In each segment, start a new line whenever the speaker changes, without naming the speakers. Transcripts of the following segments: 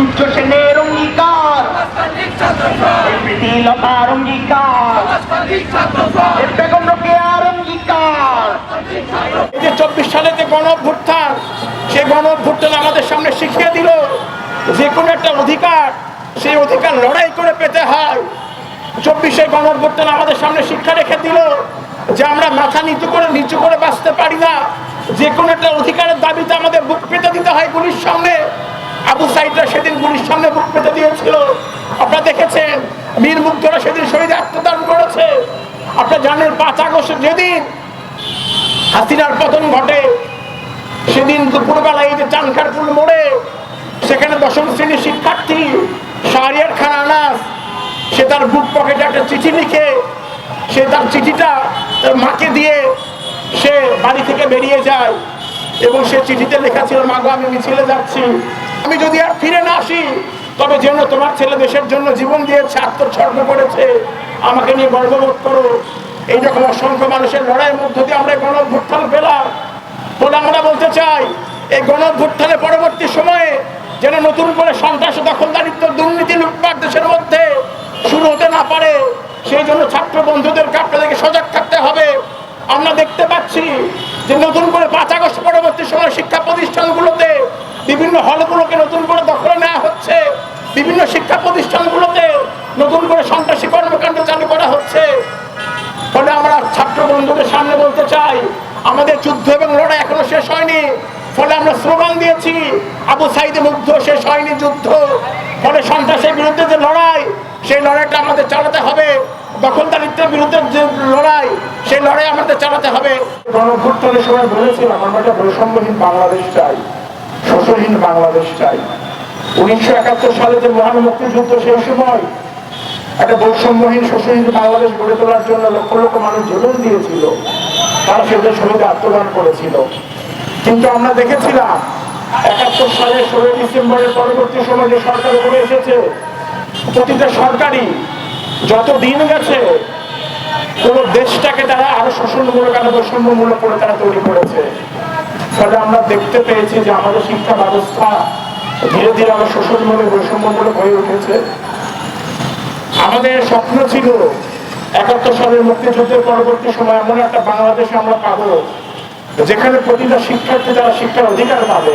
সূর্য সেনের অঙ্গীকার। প্রীতিলতার অঙ্গীকার। বেগম রোকেয়ার অঙ্গীকার।
এই যে চব্বিশ সালে যে গণ সেই গণ আমাদের সামনে শিখিয়ে দিল যে কোনো একটা অধিকার, সেই অধিকার লড়াই করে পেতে হয়। চব্বিশে গণ অভ্যুত্থান আমাদের সামনে শিক্ষা রেখে দিল যে আমরা মাথা নিচু করে নিচু করে বাঁচতে পারি না। যে কোনো একটা অধিকারের দাবিতে আমাদের বুক পেতে দিতে হয় গুলির সামনে। আবু সাইদরা সেদিন হাসিনার পতন ঘটে সেদিন দুপুরবেলা যে চানখারপুর মোড়ে সেখানে দশম শ্রেণির শিক্ষার্থী শাহরিয়ার খান আনাস সে তার বুক পকেটে একটা চিঠি লিখে সে তার চিঠিটা মাকে দিয়ে সে বাড়ি থেকে বেরিয়ে যায় এবং সে চিঠিতে লেখা ছিল মা গো, আমি মিছিলে যাচ্ছি। আমি যদি আর ফিরে না আসি, তবে যেন তোমার ছেলে দেশের জন্য জীবন দিয়েছে আত্মোৎসর্গ করেছে। আমাকে নিয়ে গর্ববোধ করো। এইরকম অসংখ্য মানুষের লড়াইয়ের মধ্য দিয়ে আমরা এই গণভ্যুত্থান পেলাম। বলে আমরা বলতে চাই, এই গণভ্যুত্থানের পরবর্তী সময়ে যেন নতুন করে সন্ত্রাস দখলদারিত্ব, দুর্নীতি, লুটপাট দেশের মধ্যে শুরু হতে না পারে, সেই জন্য ছাত্র বন্ধুদেরকে আপনাদেরকে সজাগ থাকতে হবে। আমরা দেখতে পাচ্ছি যে নতুন করে পাঁচ আগস্ট পরবর্তী সময় শিক্ষা প্রতিষ্ঠানগুলোতে বিভিন্ন হলগুলোকে নতুন করে দখলে নেওয়া হচ্ছে। বিভিন্ন শিক্ষা প্রতিষ্ঠানগুলোতে নতুন করে সন্ত্রাসী কর্মকাণ্ড চালু করা হচ্ছে। ফলে আমরা ছাত্র বন্ধুদের সামনে বলতে চাই, আমাদের যুদ্ধ এবং লড়াই এখনও শেষ হয়নি। ফলে আমরা স্লোগান দিয়েছি, আবু সাইদে মুগ্ধ, শেষ হয়নি যুদ্ধ। ফলে সন্ত্রাসের বিরুদ্ধে যে লড়াই, সেই লড়াইটা আমাদের চালাতে হবে। দখলদারিত্বের বিরুদ্ধে যে লড়াই, সেই লড়াই আমাদের চালাতে হবে। গণভ্যুত্থানের সময় বলেছিলাম, আমরা একটা বৈষম্যহীন বাংলাদেশ চাই। শোষণহীন বাংলাদেশ চাই। উনিশশো একাত্তর সালে যে মহান মুক্তিযুদ্ধ সেই সময় একটা বৈষম্যহীন শোষণহীন বাংলাদেশ গড়ে তোলার জন্য লক্ষ লক্ষ মানুষ জীবন দিয়েছিল। তারা সেটা শহীদ আত্মদান করেছিল। কিন্তু আমরা দেখেছিলাম, একাত্তর সালে ষোলোই ডিসেম্বরের পরবর্তী সময় যে সরকার করে এসেছে, প্রতিটা সরকারই যত দিন গেছে, পুরো দেশটাকে তারা আরও শোষণমূলক, আরও বৈষম্যমূলক করে তারা তৈরি করেছে। ফলে আমরা দেখতে পেয়েছি যে আমাদের শিক্ষা ব্যবস্থা ধীরে ধীরে আরও শোষণমূলক বৈষম্যমূলক হয়ে উঠেছে। আমাদের স্বপ্ন ছিল একাত্তর সালের মুক্তিযুদ্ধের পরবর্তী সময় এমন একটা বাংলাদেশে আমরা পাবো, যেখানে প্রতিটা শিক্ষার্থী তারা শিক্ষার অধিকার পাবে।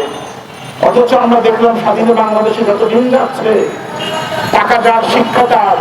অথচ আমরা দেখলাম স্বাধীন বাংলাদেশে যত দিন যাচ্ছে, টাকা যার, শিক্ষা তার।